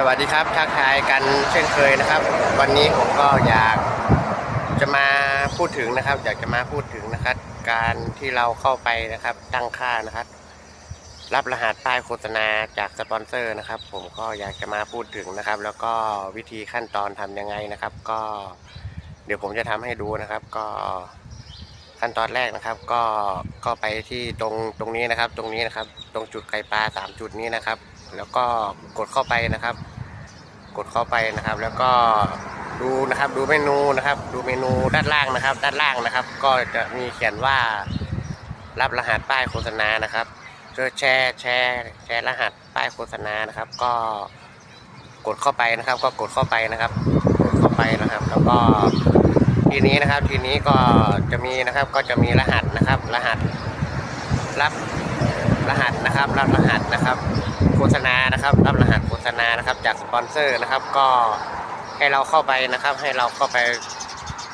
สวัสดีครับทักทายกันเช่นเคยนะครับ วันนี้ผมก็อยากจะมาพูดถึงนะครับ อยากจะมาพูดถึงนะครับ การที่เราเข้าไปนะครับ ตั้งค่านะครับ รับรหัสป้ายโฆษณาจากสปอนเซอร์นะครับ ผมก็อยากจะมาพูดถึงนะครับ แล้วก็วิธีขั้นตอนทำยังไงนะครับ ก็ เดี๋ยวผมจะทำให้ดูนะครับ ก็ขั้นตอนแรกนะครับ ก็ก็ไปที่ตรงตรงนี้นะครับ ตรงนี้นะครับ ตรงจุดไข่ปลาสามจุดนี้นะครับ แล้วก็กดเข้าไปนะครับ กดเข้าไปนะครับ แล้วก็ดูนะครับดูเมนูนะครับ ดูเมนูด้านล่างนะครับ ด้านล่างนะครับ ก็จะมีเขียนว่ารับรหัสป้ายโฆษณานะครับจอแชร์แชร์แชร์รหัสป้ายโฆษณานะครับ ก็กดเข้าไปนะครับ ก็กดเข้าไปนะครับ กดเข้าไปนะครับ แล้วก็ทีนี้นะครับทีนี้ก็จะมีนะครับก็จะมีรหัสนะครับ รหัสรับ รหัสนะครับ รับรหัสนะครับโฆษณานะครับ รับรหัสโฆษณานะครับ จากสปอนเซอร์นะครับ ก็ให้เราเข้าไปนะครับ ให้เราเข้าไป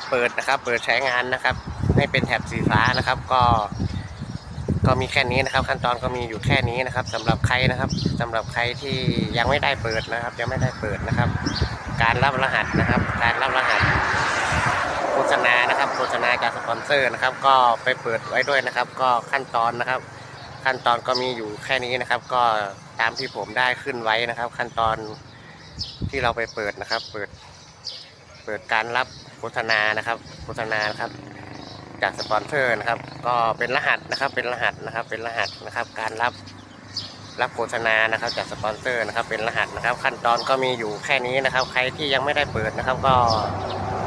เปิดนะครับ เปิดใช้งานนะครับ ให้เป็นแถบสีฟ้านะครับ ก็ ก็มีแค่นี้นะครับ ขั้นตอนก็มีอยู่แค่นี้นะครับสำหรับใครนะครับสำหรับใครที่ยังไม่ได้เปิดนะครับ ยังไม่ได้เปิดนะครับ การรับรหัสนะครับ การรับรหัสโฆษณานะครับโฆษณาจากสปอนเซอร์นะครับ ก็ไปเปิดไว้ด้วยนะครับ ก็ขั้นตอนนะครับ ขั้นตอนก็มีอยู่แค่นี้นะครับ ก็ตามที่ผมได้ขึ้นไว้นะครับ ขั้นตอนที่เราไปเปิดนะครับ เปิดเปิดการรับโฆษณานะครับโฆษณานะครับ จากสปอนเซอร์นะครับ ก็เป็นรหัสนะครับ เป็นรหัสนะครับ เป็นรหัสนะครับ การรับรับโฆษณานะครับ จากสปอนเซอร์นะครับ เป็นรหัสนะครับ ขั้นตอนก็มีอยู่แค่นี้นะครับ ใครที่ยังไม่ได้เปิดนะครับ ก็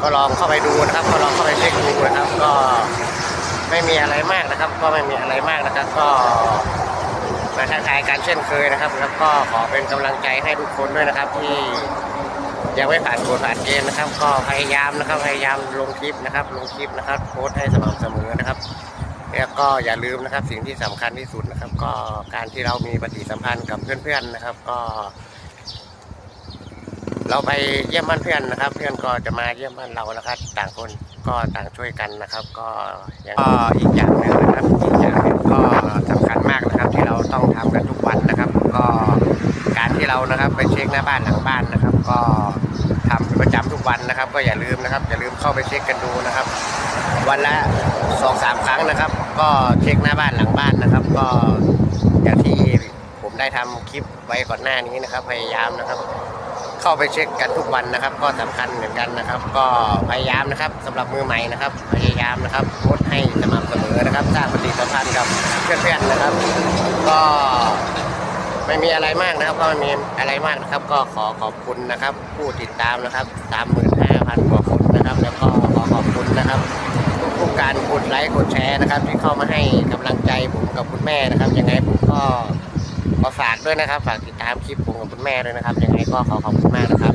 ก็ลองเข้าไปดูนะครับ ก็ลองเข้าไปเช็คดูนะครับ ก็ ไม่มีอะไรมากนะครับ ก็ไม่มีอะไรมากนะครับ ก็มาทักทายกันเช่นเคยนะครับแล้วก็ขอเป็นกำลังใจให้ทุกคนด้วยนะครับ ที่ยังไม่ผ่านกฎผ่านเกณฑ์นะครับ ก็พยายามนะครับพยายามลงคลิปนะครับ ลงคลิปนะครับ โพสต์ให้สม่ำเสมอนะครับแล้วก็อย่าลืมนะครับสิ่งที่สำคัญที่สุดนะครับ ก็การที่เรามีปฏิสัมพันธ์กับเพื่อนๆนะครับ ก็ เราไปเยี่ยมบ้านเพื่อนนะครับ เพื่อนก็จะมาเยี่ยมบ้านเรานะครับ ต่างคน ก็ต่างช่วยกันนะครับ ก็อย่างก็อีกอย่างหนึ่งนะครับอีกอย่างหนึ่งก็สำคัญมากนะครับที่เราต้องทำกันทุกวันนะครับ ก็การที่เรานะครับไปเช็คหน้าบ้านหลังบ้านนะครับ ก็ทำเป็นประจำทุกวันนะครับ ก็อย่าลืมนะครับ อย่าลืมเข้าไปเช็คกันดูนะครับ วันละสองสามครั้งนะครับ ก็เช็คหน้าบ้านหลังบ้านนะครับ ก็อย่างที่ผมได้ทำคลิปไว้ก่อนหน้านี้นะครับ พยายามนะครับ เข้าไปเช็คกันทุกวันนะครับ ก็สำคัญเหมือนกันนะครับ ก็พยายามนะครับสำหรับมือใหม่นะครับ พยายามนะครับโพสให้สม่ำเสมอนะครับสร้างปฏิสัมพันธ์กับเพื่อนๆนะครับ ก็ไม่มีอะไรมากนะครับ ก็ไม่มีอะไรมากนะครับ ก็ขอขอบคุณนะครับ ผู้ติดตามนะครับสามหมื่นห้าพันกว่าคนนะครับ แล้วก็ขอขอบคุณนะครับทุกการกดไลค์กดแชร์นะครับ ที่เข้ามาให้กำลังใจผมกับคุณแม่นะครับยังไงผมก็ ฝากด้วยนะครับ ฝากติดตามคลิปผมกับคุณแม่ด้วยนะครับยังไงก็ขอขอบคุณมากนะครับ